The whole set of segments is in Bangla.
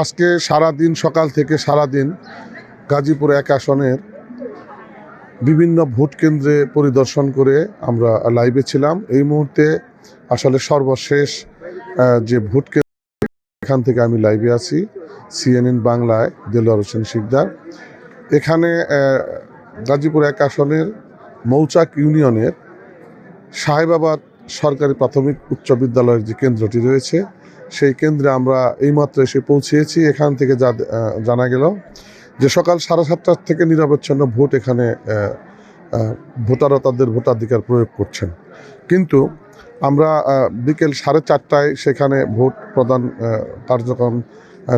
আজকে সারা দিন সকাল থেকে সারা দিন গাজীপুর এক আসনের বিভিন্ন ভোট কেন্দ্রে পরিদর্শন করে আমরা লাইভে ছিলাম। এই মুহূর্তে আসলে সর্বশেষ যে ভোট কেন্দ্র, এখান থেকে আমি লাইভে আছি সিএনএন বাংলায়, দেলোয়ার হোসেন শিকদার। এখানে গাজীপুর এক আসনের মৌচাক ইউনিয়নের সাহেবাবাদ সরকারি প্রাথমিক উচ্চ বিদ্যালয়ের যে কেন্দ্রটি রয়েছে সেই কেন্দ্রে আমরা এইমাত্র এসে পৌঁছেছি। এখান থেকে যা জানা গেল যে সকাল সাড়ে সাতটার থেকে নিরবচ্ছিন্ন ভোট এখানে ভোটাররা তাদের ভোটাধিকার প্রয়োগ করছেন। কিন্তু আমরা বিকেল সাড়ে চারটায় সেখানে ভোট প্রদান কার্যক্রম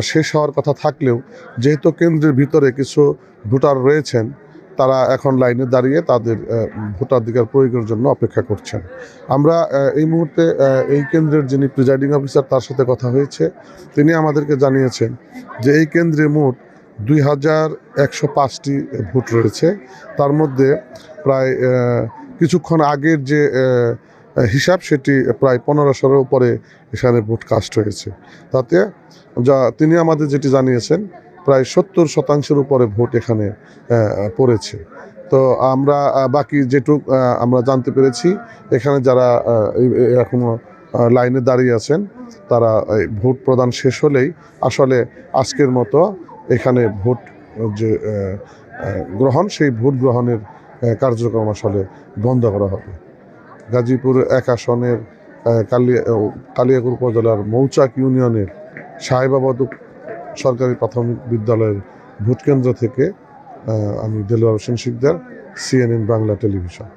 শেষ হওয়ার কথা থাকলেও যেহেতু কেন্দ্রের ভিতরে কিছু ভোটার রয়েছেন তারা এখন লাইনে দাঁড়িয়ে তাদের ভোটাধিকার প্রয়োগের জন্য অপেক্ষা করছেন। আমরা এই মুহূর্তে এই কেন্দ্রের যিনি প্রিজাইডিং অফিসার, তার সাথে কথা হয়েছে। তিনি আমাদেরকে জানিয়েছেন যে এই কেন্দ্রে মোট দুই হাজার একশো পাঁচটি ভোট রয়েছে। তার মধ্যে প্রায় কিছুক্ষণ আগের যে হিসাব, সেটি প্রায় পনেরোশোর উপরে এখানে ভোট কাস্ট হয়েছে। তাতে যা, তিনি আমাদের যেটি জানিয়েছেন প্রায় সত্তর শতাংশের উপরে ভোট এখানে পড়েছে। তো আমরা বাকি যেটুক আমরা জানতে পেরেছি এখানে যারা আহ, এই- এই এখনও লাইনে দাঁড়িয়ে আছেন তারা ভোট প্রদান শেষ হলেই আসলে আজকের মতো এখানে ভোট যে গ্রহণ সেই ভোট গ্রহণের কার্যক্রম আসলে বন্ধ করা হবে। গাজীপুর এক আসনের কালিয়া কালিয়াকুর উপজেলার মৌচাক ইউনিয়নের সাহেবাবাদ সরকারি প্রাথমিক বিদ্যালয়ের ভোটকেন্দ্র থেকে আমি দেলোয়ার হোসেন শিকদার সিএনএন বাংলা টেলিভিশন।